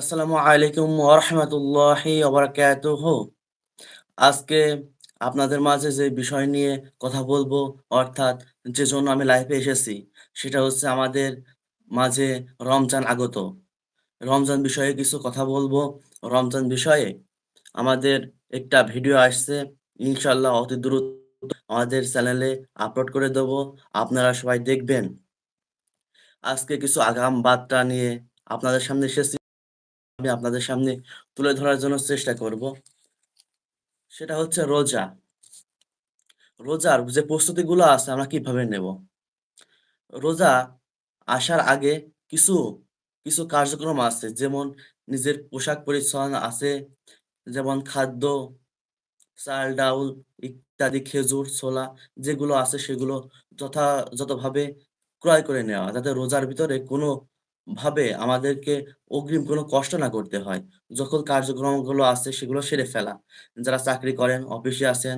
আসসালামু আলাইকুম ওরহমতুল্লাহি ওবরাকাতুহ আজকে আপনাদের মাঝে যে বিষয় নিয়ে কথা বলব, অর্থাৎ যে জন্য আমি লাইভে এসেছি, সেটা হচ্ছে আমাদের মাঝে রমজান আগত। রমজান বিষয়ে কিছু কথা বলব। রমজান বিষয়ে আমাদের একটা ভিডিও আসছে ইনশাল্লাহ অতি দ্রুত আমাদের চ্যানেলে আপলোড করে দেব, আপনারা সবাই দেখবেন। আজকে কিছু আগাম বার্তা নিয়ে আপনাদের সামনে এসেছি। আমি আপনাদের সামনে তুলে ধরার জন্য চেষ্টা করব। সেটা হচ্ছে রোজা। রোজার যে প্রস্তুতিগুলো আছে আমরা কীভাবে নেব? রোজা আসার আগে কিছু কিছু কার্যক্রম আছে, যেমন নিজের পোশাক পরিচ্ছন্ন আছে, যেমন খাদ্য, চাল, ডাউল ইত্যাদি, খেজুর, ছোলা যেগুলো আছে সেগুলো যথাযথভাবে ক্রয় করে নেওয়া, যাতে রোজার ভিতরে কোনো ভাবে আমাদেরকে অগ্রিম কোনো কষ্ট না করতে হয়। যখন কার্যক্রমগুলো আছে সেগুলো সেরে ফেলা। যারা চাকরি করেন, অফিসে আছেন,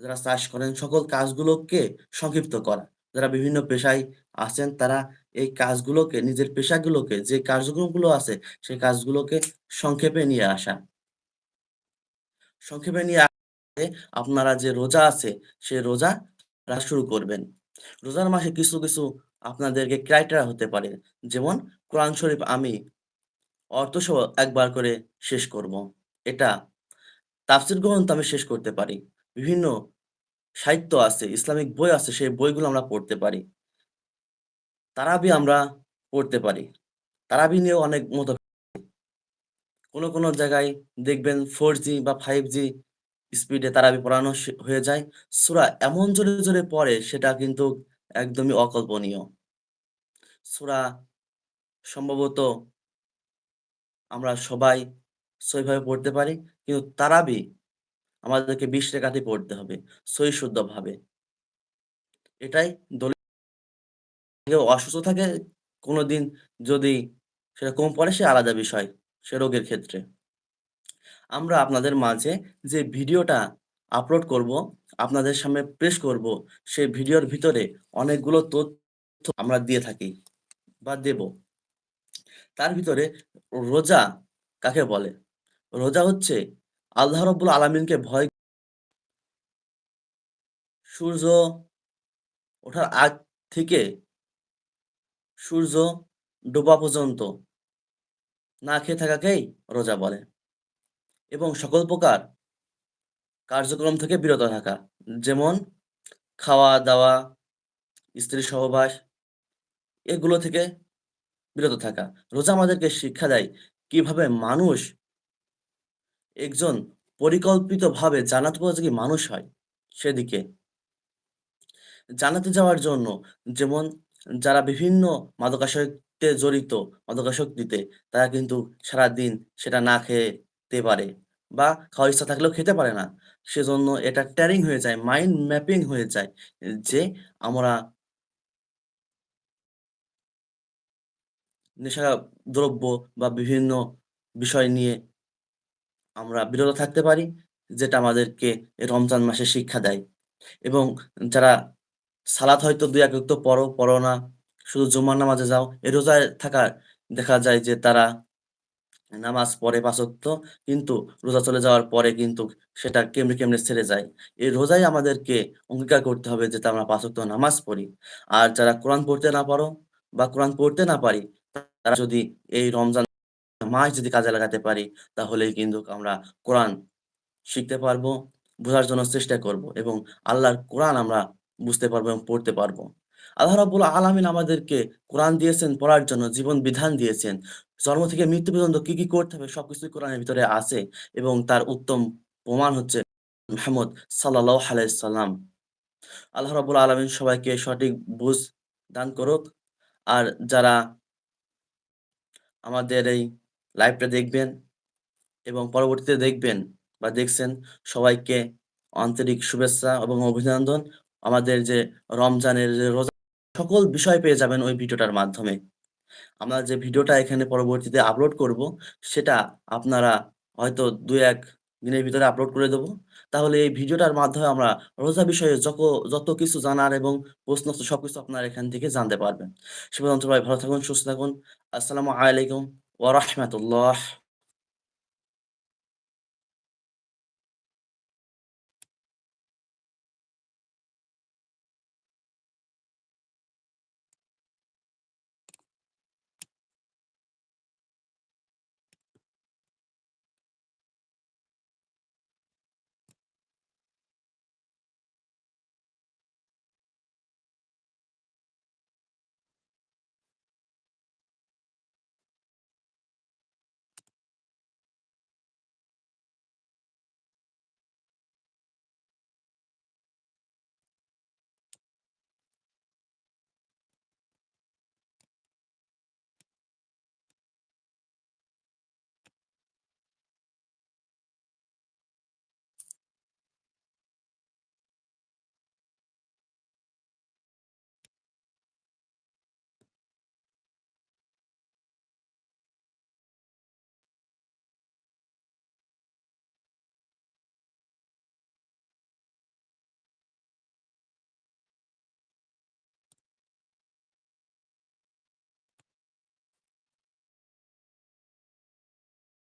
যারা চাষ করেন, সকল কাজগুলোকে সংক্ষিপ্ত করা। যারা বিভিন্ন পেশায় আছেন, তারা এই কাজগুলোকে, নিজের পেশাগুলোকে, যে কার্যক্রমগুলো আছে, সেই কাজগুলোকে সংক্ষেপে নিয়ে আসা। সংক্ষেপে নিয়ে আসে আপনারা যে রোজা আছে, সে রোজা শুরু করবেন। রোজার মাসে কিছু কিছু আপনাদেরকে ক্রাইটেরিয়া হতে পারে। যেমন, কোরআন শরীফ আমি অর্থসহ একবার করে শেষ করব। এটা তাফসির গ্রন্থ আমি শেষ করতে পারি। বিভিন্ন সাহিত্য আছে, ইসলামিক বই আছে, সেই বইগুলো আমরা পড়তে পারি। তারাবি আমরা পড়তে পারি। তারাবি নিয়েও অনেক মত কোনো কোনো জায়গায় দেখবেন ফোর জি বা ফাইভ জি স্পিডে তারাবি পড়ানো হয়ে যায়। সুরা এমন জোরে জোরে পড়ে, সেটা কিন্তু একদমই অকল্পনীয়। সুরা সম্ভবত আমরা সবাই সইভাবে পড়তে পারি, কিন্তু তারাবি আমাদেরকে বিশ রেখাতে পড়তে হবে সই শুদ্ধভাবে। এটাই দলীয় অসুস্থ থাকে, কোনোদিন যদি সেটা কম পড়ে, সে আলাদা বিষয়, সে রোগের ক্ষেত্রে। আমরা আপনাদের মাঝে যে ভিডিওটা আপলোড করব আপনাদের সামনে পেশ করব, সেই ভিডিওর ভিতরে অনেকগুলো তথ্য আমরা দিয়ে থাকি বা দেব। তার ভিতরে রোজা কাকে বলে? রোজা হচ্ছে আল্লাহ রব্বুল আলমিনকে ভয় সূর্য ওঠার আগ থেকে সূর্য ডোবা পর্যন্ত না খেয়ে থাকাকেই রোজা বলে। এবং সকল প্রকার কার্যক্রম থেকে বিরত থাকা। যেমন খাওয়া দাওয়া স্ত্রী সহবাস, এগুলো থেকে বিরত থাকা। রোজা আমাদেরকে শিক্ষা দেয় কীভাবে মানুষ একজন পরিকল্পিতভাবে জানাত উপযোগী মানুষ হয় সেদিকে। জানাতে যাওয়ার জন্য যেমন যারা বিভিন্ন মাদকাসক্তে জড়িত, মাদকাসক্তিতে, তারা কিন্তু সারাদিন সেটা না খেতে পারে। বা খাওয়ার ইচ্ছা থাকলেও খেতে পারে না। সেজন্য এটা ট্যারিং হয়ে যায় মাইন্ড ম্যাপিং হয়ে যায় যে আমরা নেশা দ্রব্য বা বিভিন্ন বিষয় নিয়ে আমরা বিরত থাকতে পারি, যেটা আমাদেরকে রমজান মাসে শিক্ষা দেয়। এবং যারা সালাত হয়তো দুই এক পড়ো পড়ো না, শুধু জুমার নামাজে যাও, এ রোজায় থাকার দেখা যায় যে তারা নামাজ পড়ে পাঁচক্ত, কিন্তু রোজা চলে যাওয়ার পরে কিন্তু সেটা কেমনে কেমনে ছেড়ে যায়? এই রোজাই আমাদেরকে অঙ্গীকার করতে হবে যে আমরা পাঁচক্ত নামাজ পড়ি। আর যারা কোরআন পড়তে না পারো বা কোরআন পড়তে না পারি, তারা যদি এই রমজান মাস যদি কাজে লাগাতে পারি, তাহলেই কিন্তু আমরা কোরআন শিখতে পারব, বোঝার জন্য চেষ্টা করব এবং আল্লাহর কোরআন আমরা বুঝতে পারব এবং পড়তে পারব। আল্লাহ রাবুল আলমিন আমাদেরকে কোরআন দিয়েছেন, পড়ার জন্য জীবন বিধান দিয়েছেন। জন্ম থেকে মৃত্যু পর্যন্ত কি কি করতে হবে সবকিছু কোরআনের ভিতরে আছে এবং তার উত্তম প্রমাণ হচ্ছে মাহমুদ সাল্লাহ আলাইসাল্লাম আল্লাহ রাবুল আলমিন সবাইকে সঠিক বুঝ দান করুক। আর যারা আমাদের এই লাইভটা দেখবেন এবং পরবর্তীতে দেখবেন বা দেখছেন, সবাইকে আন্তরিক শুভেচ্ছা এবং অভিনন্দন। আমাদের যে রমজানের যে রোজা সকল বিষয় পেয়ে যাবেন ওই ভিডিওটার মাধ্যমে। আমরা যে ভিডিওটা এখানে পরবর্তীতে আপলোড করব, সেটা আপনারা হয়তো দু এক দিনের ভিতরে আপলোড করে দেবো। তাহলে এই ভিডিওটার মাধ্যমে আমরা রোজা বিষয়ে যত যত কিছু জানার এবং প্রশ্ন সবকিছু আপনারা এখান থেকে জানতে পারবেন। সে পর্যন্ত ভালো থাকুন, সুস্থ থাকুন। আসসালামু আলাইকুম ওয়া রাহমাতুল্লাহ।